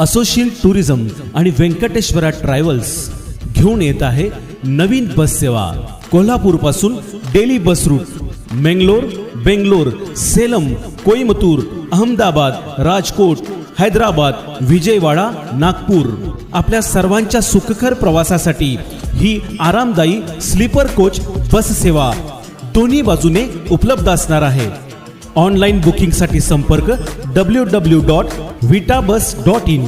Associate tourism आणि Venkateshwara travels घेऊन येत आहे नवीन बस सेवा. कोल्हापूरपासून daily bus route. Mangalore Bangalore Salem Coimbatore Ahmedabad Rajkot Hyderabad Vijayawada Nagpur. आपल्या सर्वांच्या सुखकर प्रवासासाठी ही आरामदायी स्लीपर कोच बस सेवा दोन्ही बाजूने उपलब्ध असणार आहे. ऑनलाईन बुकिंगसाठी संपर्क W W dot Vita bus dot in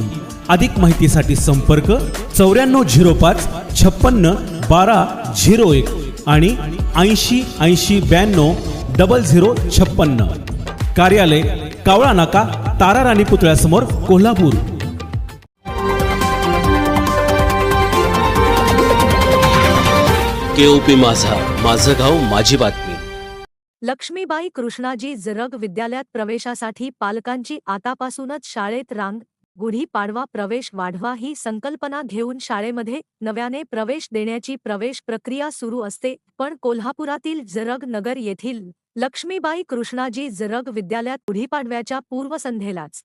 अधिक माहितीसाठी संपर्क चौऱ्याण्णव झिरो पाच छप्पन्न बारा झिरो एक आणि ऐंशी ऐंशी ब्याण्णव डबल झिरो छप्पन्न. कार्यालय कावळा नाका तारा राणी पुतळ्यासमोर कोल्हापूर. केओपी माझा माझं गाव माझी बातमी. लक्ष्मीबाई कृष्णाजी जरग विद्यालयात प्रवेशासाठी पालकांची आतापासूनच शाळेत रांग गुढी पाडवा प्रवेश वाढवा ही संकल्पना घेऊन शाळेमध्ये नव्याने प्रवेश देण्याची प्रवेश प्रक्रिया सुरू असते. पण कोल्हापुरातील जरग नगर येथील लक्ष्मीबाई कृष्णाजी जरग विद्यालयात गुढीपाडव्याच्या पूर्वसंध्येलाच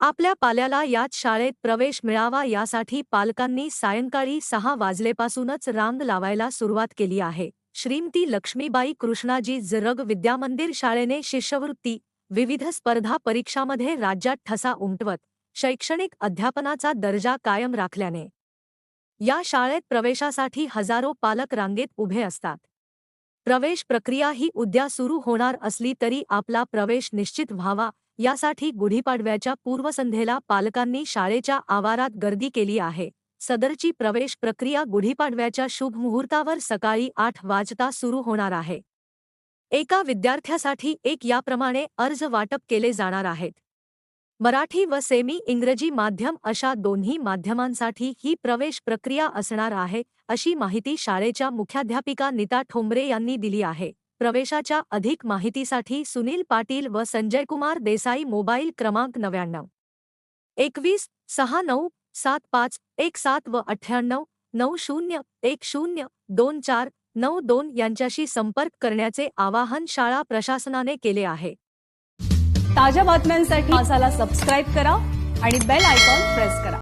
आपल्या पाल्याला याच शाळेत प्रवेश मिळावा यासाठी पालकांनी सायंकाळी सहा वाजलेपासूनच रांग लावायला सुरुवात केली आहे. श्रीमती लक्ष्मीबाई कृष्णाजी जरग विद्यामंदिर शाळेने शिष्यवृत्ती विविध स्पर्धा परीक्षामध्ये राज्यात ठसा उमटवत शैक्षणिक अध्यापनाचा दर्जा कायम राखल्याने. या शाळेत प्रवेशासाठी हजारो पालक रांगेत उभे असतात. प्रवेश प्रक्रिया ही उद्या सुरू होणार असली तरी आपला प्रवेश निश्चित व्हावा यासाठी गुढीपाडव्याच्या पूर्वसंध्येला पालकांनी शाळेच्या आवारात गर्दी केली आहे. सदरची प्रवेश प्रक्रिया गुढीपाडव्याच्या शुभ मुहूर्तावर सकाळी आठ वाजता सुरू होणार आहे. एका विद्यार्थ्यासाठी एक याप्रमाणे अर्ज वाटप केले जाणार आहेत. मराठी व सेमी इंग्रजी माध्यम अशा दोन्ही माध्यमांसाठी ही प्रवेश प्रक्रिया असणार आहे अशी माहिती शाळेच्या मुख्याध्यापिका नीता ठोंबरे यांनी दिली आहे. प्रवेशाच्या अधिक माहितीसाठी सुनील पाटील व संजयकुमार देसाई मोबाईल क्रमांक नव्याण्णव. एकवीस सहा नऊ सात पाच एक सात व अठ्ठ्याण्णव नऊ शून्य एक शून्य दोन चार नऊ दोन यांच्याशी संपर्क करण्याचे आवाहन शाळा प्रशासनाने केले आहे. ताज्या बातम्यांसाठी मासाला सबस्क्राईब करा आणि बेल आयकॉन प्रेस करा.